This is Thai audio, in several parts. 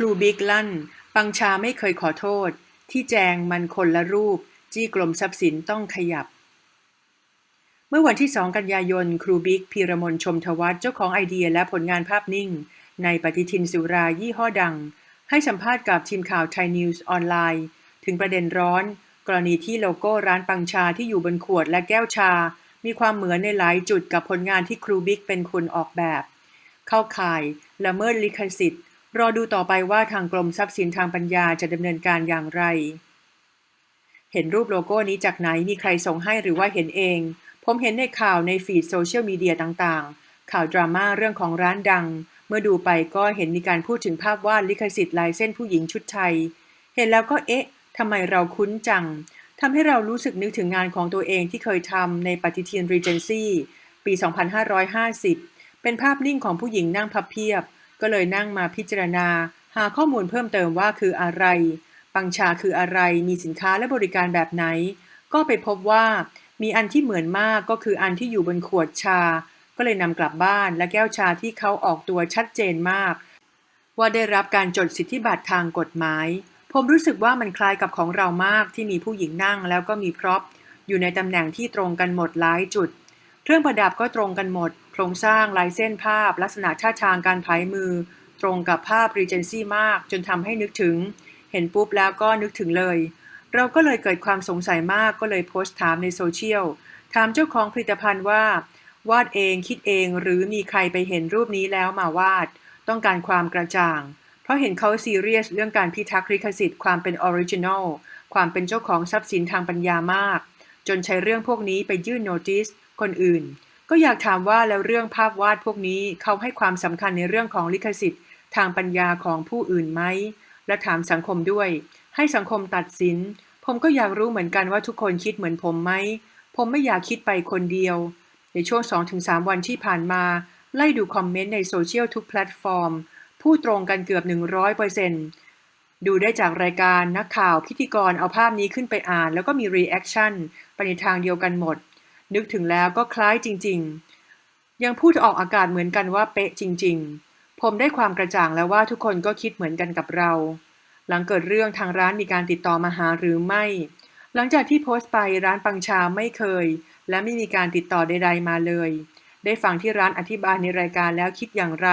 ครูบิ๊กลั่น ปังชาไม่เคยขอโทษ ที่แจงมันคนละรูป จี้กรมทรัพย์สินต้องขยับ เมื่อวันที่ 2 กันยายน ครูบิ๊กพีรมนชมทวัฒน์เจ้าของไอเดียและผลงานภาพนิ่ง ในปฏิทินสุรายี่ห้อดัง ให้สัมภาษณ์กับทีมข่าวไทยนิวส์ออนไลน์ ถึงประเด็นร้อน กรณีที่โลโก้ร้านปังชาที่อยู่บนขวดและแก้วชา มีความเหมือนในหลายจุดกับผลงานที่ครูบิ๊กเป็นคนออกแบบ เข้าข่ายละเมิดลิขสิทธิ์ รอดูต่อไปว่าทางกรมทรัพย์สินทางปัญญาจะดำเนินการอย่างไร เห็นรูปโลโก้นี้จากไหนมีใครส่งให้หรือว่าเห็นเอง ผมเห็นในข่าวในฟีดโซเชียลมีเดียต่างๆ ข่าวดราม่าเรื่องของร้านดัง เมื่อดูไปก็เห็นมีการพูดถึงภาพวาดลิขสิทธิ์ลายเส้นผู้หญิงชุดไทย เห็นแล้วก็เอ๊ะทำไมเราคุ้นจังทำให้เรารู้สึกนึกถึงงานของตัวเองที่เคยทำในปฏิทิน Regency ปี 2550 เป็นภาพนิ่งของผู้หญิงนั่งพับเพียบ ก็เลยนั่งมาพิจารณา หาข้อมูลเพิ่มเติมว่าคืออะไร ปังชาคืออะไร มีสินค้าและบริการแบบไหน ก็ไปพบว่ามีอันที่เหมือนมากก็คืออันที่อยู่บนขวดชา ก็เลยนำกลับบ้านและแก้วชาที่เขาออกตัวชัดเจนมาก ว่าได้รับการจดสิทธิบัตรทางกฎหมาย ผมรู้สึกว่ามันคล้ายกับของเรามากที่มีผู้หญิงนั่งแล้วก็มีพร็อพอยู่ในตำแหน่งที่ตรงกันหมดหลายจุด เครื่องประดับก็ตรงกันหมด โครงสร้างลายเส้นภาพ ลักษณะท่าทางการผายมือ ตรงกับภาพ Regency มาก จนทำให้นึกถึง เห็นปุ๊บแล้วก็นึกถึงเลย เราก็เลยเกิดความสงสัยมากก็เลยโพสต์ถามในโซเชียล ถามเจ้าของผลิตภัณฑ์ว่า วาดเองคิดเองหรือมีใครไปเห็นรูปนี้แล้วมาวาด ต้องการความกระจ่าง เพราะเห็นเขาซีเรียสเรื่องการพิทักษ์ลิขสิทธิ์ความเป็นออริจินอลความเป็นเจ้าของทรัพย์สินทางปัญญามาก จนใช้เรื่องพวกนี้ไปยื่นโนติสคนอื่น ก็อยากถามว่าแล้วเรื่องภาพวาดพวกนี้เขาให้ความสำคัญในเรื่องของลิขสิทธิ์ ทางปัญญาของผู้อื่นไหม และถามสังคมด้วย ให้สังคมตัดสิน ผมก็อยากรู้เหมือนกันว่าทุกคนคิดเหมือนผมไหม ผมไม่อยากคิดไปคนเดียว ในช่วง 2-3 วันที่ผ่านมา ไล่ดูคอมเมนต์ในโซเชียลทุกแพลตฟอร์มพูดตรงกันเกือบ 100%ดูได้จากรายการนักข่าวพิธีกรเอาภาพนี้ขึ้นไปอ่าน แล้วก็มีรีแอคชั่นไปในทางเดียวกันหมด นึกถึงแล้วก็คล้ายจริง ๆ ยังพูดออกอากาศเหมือนกันว่าเป๊ะจริง ๆ ผมได้ความกระจ่างแล้วว่าทุกคนก็คิดเหมือนกันกับเรา หลังเกิดเรื่องทางร้านมีการติดต่อมาหาหรือไม่ หลังจากที่โพสต์ไปร้านปังชาไม่เคย และไม่มีการติดต่อใดๆมาเลย ได้ฟังที่ร้านอธิบายในรายการแล้วคิดอย่างไร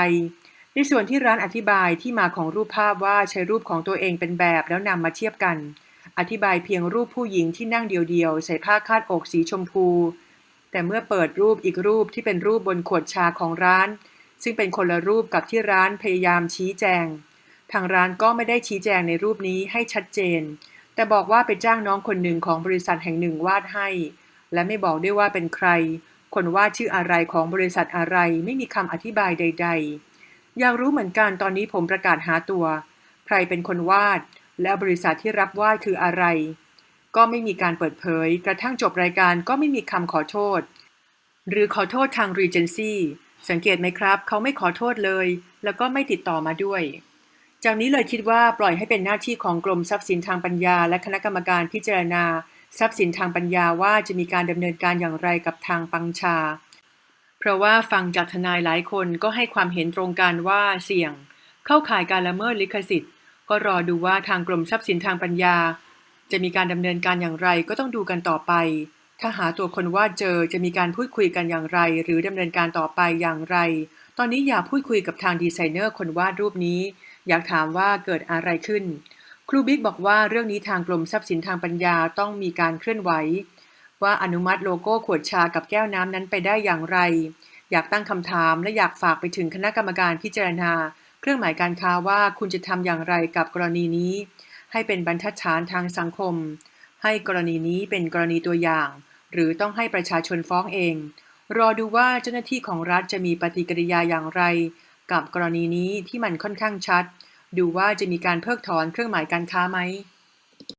ในส่วนที่ร้านอธิบายที่มาของรูปภาพว่าใช้รูปของตัวเองเป็นแบบแล้วนำมาเทียบกัน อธิบายเพียงรูปผู้หญิงที่นั่งเดียวๆ ใส่ผ้าคาดอกสีชมพู แต่เมื่อเปิดรูปอีกรูปที่เป็นรูปบนขวดชาของร้าน ซึ่งเป็นคนละรูปกับที่ร้านพยายามชี้แจง ทางร้านก็ไม่ได้ชี้แจงในรูปนี้ให้ชัดเจน แต่บอกว่าไปจ้างน้องคนหนึ่งของบริษัทแห่งหนึ่งวาดให้ และไม่บอกด้วยว่าเป็นใคร คนวาดชื่ออะไรของบริษัทอะไรไม่มีคำอธิบายใด ๆ อยากรู้เหมือนกันตอนนี้ผมประกาศหาตัว ใครเป็นคนวาด และบริษัทที่รับวาดคืออะไร ก็ไม่มีการเปิดเผย กระทั่งจบรายการก็ไม่มีคำขอโทษ หรือขอโทษทาง Regency สังเกตไหมครับ เขาไม่ขอโทษเลย แล้วก็ไม่ติดต่อมาด้วย จากนี้เลยคิดว่าปล่อยให้เป็นหน้าที่ของกรมทรัพย์สินทางปัญญา และคณะกรรมการพิจารณา ทรัพย์สินทางปัญญาว่าจะมีการดำเนินการอย่างไรกับทางปังชา เพราะว่าฟังจากทนายหลายคนก็ให้ความเห็นตรงกันว่าเสี่ยง เข้าข่ายการละเมิดลิขสิทธิ์ ก็รอดูว่าทางกรมทรัพย์สินทางปัญญา จะมีการดำเนินการอย่างไรก็ต้องดูกันต่อไป ถ้าหาตัวคนวาดเจอจะมีการพูดคุยกันอย่างไร หรือดำเนินการต่อไปอย่างไร ตอนนี้อยากพูดคุยกับทางดีไซเนอร์คนวาดรูปนี้ อยากถามว่าเกิดอะไรขึ้น ครูบิ๊กบอกว่าเรื่องนี้ทางกรมทรัพย์สินทางปัญญาต้องมีการเคลื่อนไหว ว่าอนุมัติโลโก้ขวดชากับแก้วน้ำนั้นไปได้อย่างไร อยากตั้งคำถามและอยากฝากไปถึงคณะกรรมการพิจารณา เครื่องหมายการค้าว่าคุณจะทำอย่างไรกับกรณีนี้ ให้เป็นบรรทัดฐานทางสังคม ให้กรณีนี้เป็นกรณีตัวอย่าง หรือต้องให้ประชาชนฟ้องเอง รอดูว่าเจ้าหน้าที่ของรัฐจะมีปฏิกิริยาอย่างไร กับกรณีนี้ที่มันค่อนข้างชัด ดูว่าจะมีการเพิกถอนเครื่องหมายการค้าไหม